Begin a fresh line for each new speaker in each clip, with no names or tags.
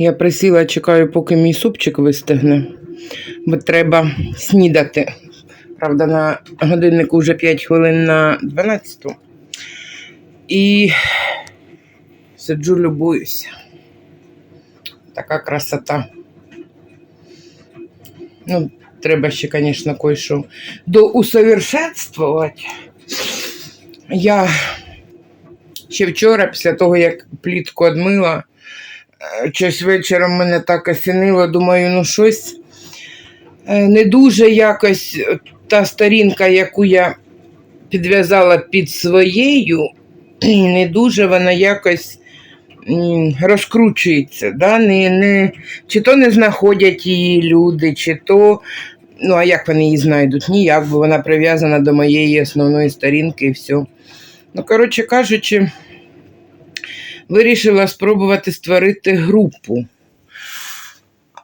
Я присіла, чекаю, поки мій супчик вистигне, бо треба снідати. Правда, на годиннику вже 5 хвилин на 12. І сиджу, любуюся. Така красота. Ну, треба ще, звісно, кое-що доусовершенствувати. Я ще вчора, після того, як плітку одмила, е, щось вечором мене так осінило, думаю, ну щось е, не дуже якось та сторінка, яку я підв'язала під своєю, не дуже вона якось розкручується. Да? Не, не, чи то не знаходять її люди, чи то. Ну, а як вони її знайдуть? Ніяк, бо вона прив'язана до моєї основної сторінки і все. Ну, коротше кажучи, вирішила спробувати створити групу.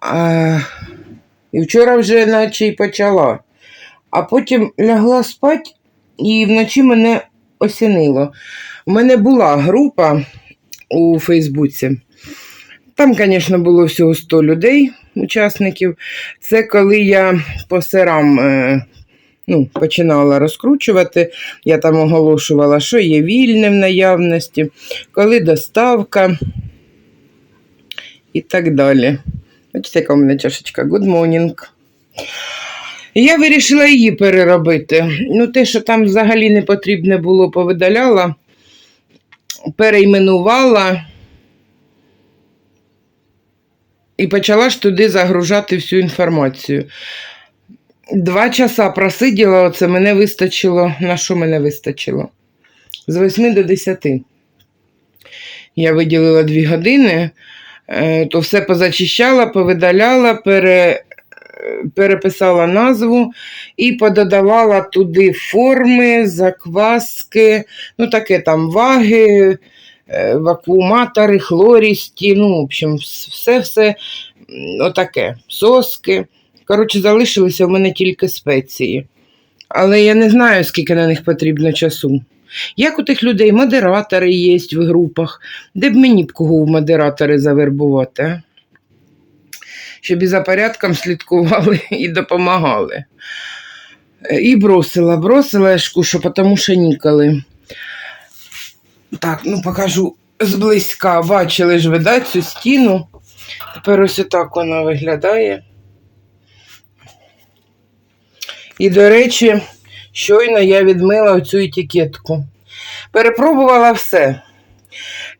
А, і вчора вже наче й почала. А потім лягла спати і вночі мене осінило. У мене була група у Фейсбуці. Там, звісно, було всього 100 людей, учасників. Це коли я по сирам е, ну, починала розкручувати. Я там оголошувала, що є вільне в наявності, коли доставка і так далі. Бачите, яка у мене чашечка Good morning. Я вирішила її переробити. Ну, те, що там взагалі не потрібне було, повидаляла, перейменувала і почала ж туди загружати всю інформацію. Два часа просиділа, оце мене вистачило. На що мене вистачило? З 8 до 10. Я виділила 2 години, е, то все позачищала, повидаляла, пере, переписала назву і пододавала туди форми, закваски, ну таке там ваги, е, вакууматори, хлорісті, ну, в общем, все-все отаке, соски. Коротше, залишилися в мене тільки спеції. Але я не знаю, скільки на них потрібно часу. Як у тих людей модератори є в групах, де б мені б кого в модератори завербувати, а? Щоб і за порядком слідкували і допомагали. І бросила, бросила я шкушу, тому що ніколи. Так, ну покажу зблизька. Бачили ж ви цю стіну. Тепер ось отак вона виглядає. І, до речі, щойно я відмила цю етикетку. Перепробувала все.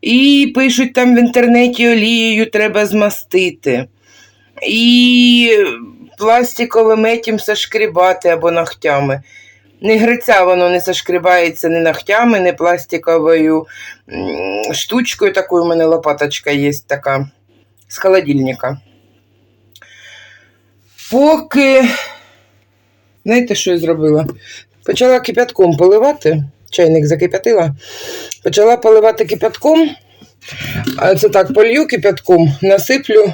І пишуть там в інтернеті олією треба змастити. І пластиковим етім сошкрібати або ногтями. Не гриця воно не сошкрібається ні ногтями, ні пластиковою штучкою. Такою у мене лопаточка є така з холодильника. Поки, знаєте, що я зробила? Почала кипятком поливати, чайник закип'ятила, почала поливати кипятком, це так полью кипятком, насиплю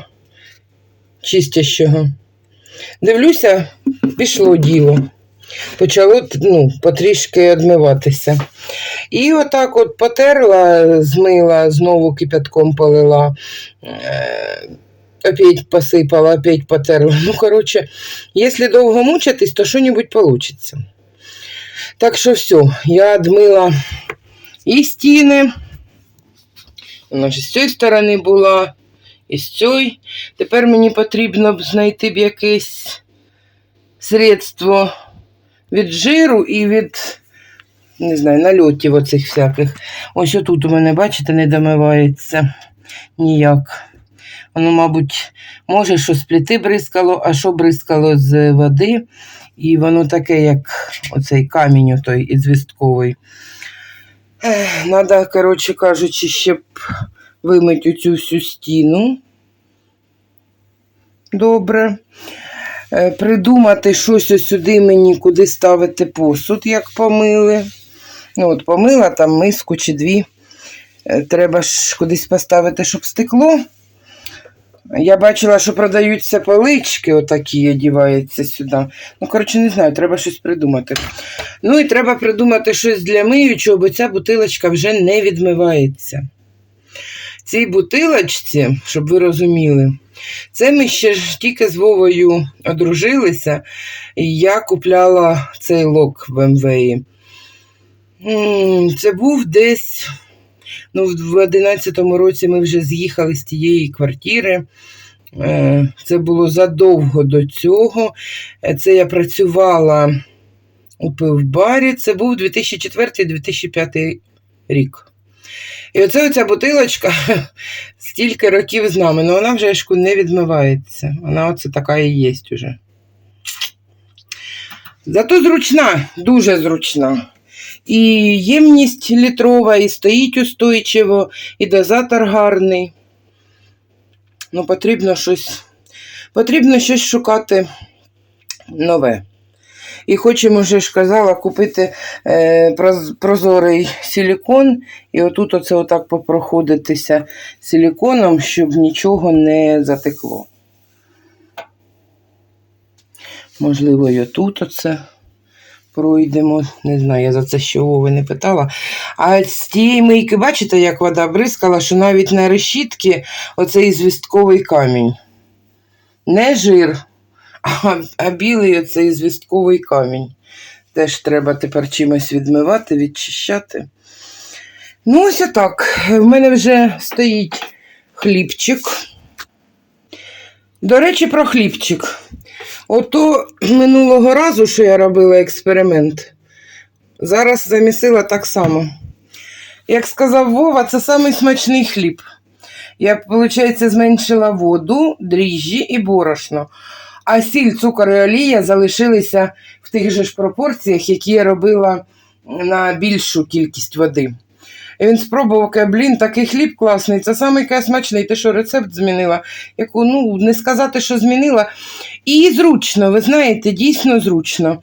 чистящого. Дивлюся, пішло діло. Почало ну, потрішки відмиватися. І отак от потерла, змила, знову кипятком полила, е, опять посипала, опять потерла. Ну, коротше, якщо довго мучитись, то що-небудь вийде. Так що все, я відмила і стіни. Вона ж з цієї сторони була, і з цієї. Тепер мені потрібно знайти б якесь средство від жиру і від, не знаю, нальотів оцих всяких. Ось отут у мене, бачите, не домивається ніяк. Воно, мабуть, може, що з плити бризкало, а що бризкало з води. І воно таке, як оцей камінь той ізвістковий. Треба, коротше кажучи, ще вимити цю всю стіну. Добре. Е, Придумати щось ось сюди мені, куди ставити посуд, як помили. Ну, от помила там миску чи дві. Е, Треба ж кудись поставити, щоб стекло. Я бачила, що продаються полички, отакі одіваються сюди. Ну, коротше, не знаю, треба щось придумати. Ну і треба придумати щось для миючого, бо ця бутилочка вже не відмивається. Цій бутилочці, щоб ви розуміли, це ми ще ж тільки з Вовою одружилися, і я купляла цей лок в МВІ. Це був десь. Ну, в 11-му році ми вже з'їхали з тієї квартири. Е, Це було задовго до цього. Е, Це я працювала у пивбарі. Це був 2004-2005 рік. І оце оця бутилочка стільки років з нами, але вона вже шку не відмивається. Вона оце така і є уже. Зато зручна, дуже зручна. І ємність літрова, і стоїть устойчиво, і дозатор гарний. Ну, потрібно щось, потрібно щось шукати нове. І хочемо, вже ж казала, купити е, прозорий силікон, і отут оце отак попроходитися силіконом, щоб нічого не затекло. Можливо, і отут оце пройдемо. Не знаю, я за це ще Вови не питала. А з тієї мийки, бачите, як вода бризкала, що навіть на решітки оцей звістковий камінь. Не жир, а, а білий оцей звістковий камінь. Теж треба тепер чимось відмивати, відчищати. Ну, ось отак. В мене вже стоїть хлібчик. До речі, про хлібчик. Ото минулого разу, що я робила експеримент, зараз замісила так само. Як сказав Вова, це самий смачний хліб. Я, виходить, зменшила воду, дріжджі і борошно. А сіль, цукор і олія залишилися в тих же ж пропорціях, які я робила на більшу кількість води. І він спробував, каже, блін, такий хліб класний, це каже, смачний. Ти що рецепт змінила? Яку, ну, не сказати, що змінила. І зручно, ви знаєте, дійсно зручно.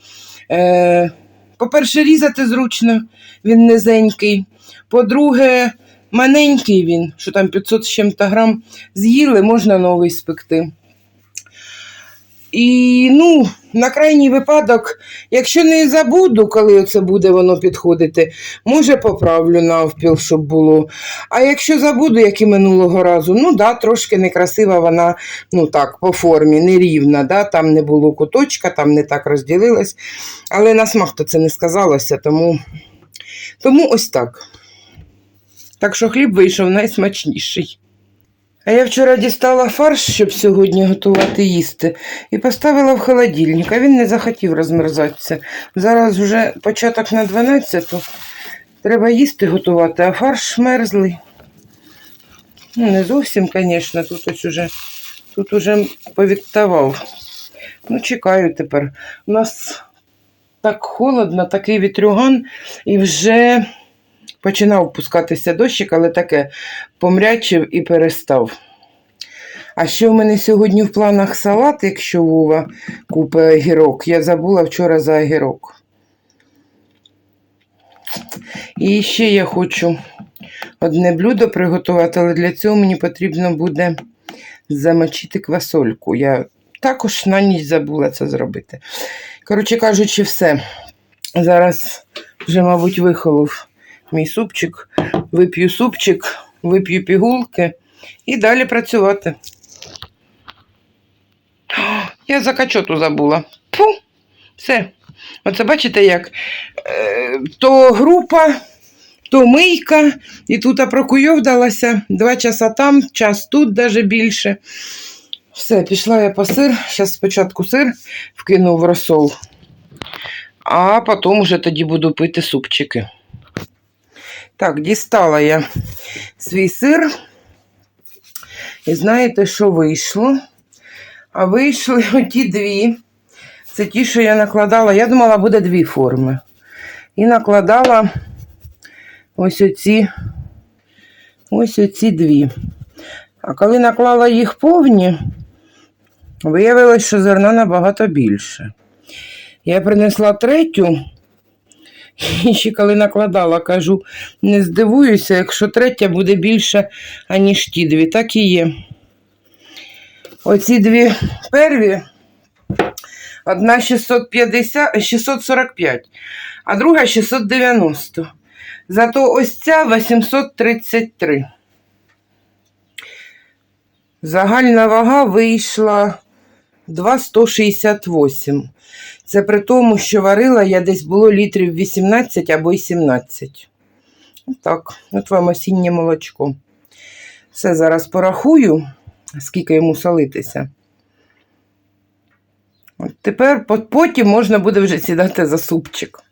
Е, по-перше, різати зручно, він низенький. По-друге, маленький він, що там 500 з чим-то грам з'їли, можна новий спекти. І ну, на крайній випадок, якщо не забуду, коли це буде воно підходити, може поправлю навпіл, щоб було. А якщо забуду, як і минулого разу, ну да, трошки некрасива вона, ну так, по формі, нерівна, да, там не було куточка, там не так розділилась. Але на смак то це не сказалося, тому, тому ось так. Так що хліб вийшов найсмачніший. А я вчора дістала фарш, щоб сьогодні готувати їсти, і поставила в холодильник, а він не захотів розмерзатися. Зараз вже початок на 12. Треба їсти готувати, а фарш мерзлий. Ну, не зовсім, звісно, тут ось уже, тут уже повідтавав. Ну, чекаю тепер. У нас так холодно, такий вітрюган, і вже починав пускатися дощик, але таке помрячив і перестав. А ще в мене сьогодні в планах салат, якщо Вова купить огірок. Я забула вчора за огірок. І ще я хочу одне блюдо приготувати, але для цього мені потрібно буде замочити квасольку. Я також на ніч забула це зробити. Коротше кажучи, все. Зараз вже, мабуть, вихолов мій супчик. Вип'ю супчик, вип'ю пігулки і далі працювати. Я за качоту забула. Фу, все. Оце бачите, як е, то група, то мийка, і тут прокуйовдалася. Два часа там, час тут навіть більше. Все, пішла я по сир. Зараз спочатку сир вкину в розсол, а потім вже тоді буду пити супчики. Так, дістала я свій сир. І знаєте, що вийшло? А вийшли оті дві. Це ті, що я накладала. Я думала, буде дві форми. І накладала ось оці, ось оці дві. А коли наклала їх повні, виявилось, що зерна набагато більше. Я принесла третю. І ще коли накладала, кажу, не здивуюся, якщо третя буде більше, аніж ті дві. Так і є. Оці дві перві. Одна 650, 645, а друга 690. Зато ось ця 833. Загальна вага вийшла 2,168. Це при тому, що варила я десь було літрів 18 або й 17. Так, от вам осіннє молочко. Все зараз порахую, скільки йому солитися. От тепер потім можна буде вже сідати за супчик.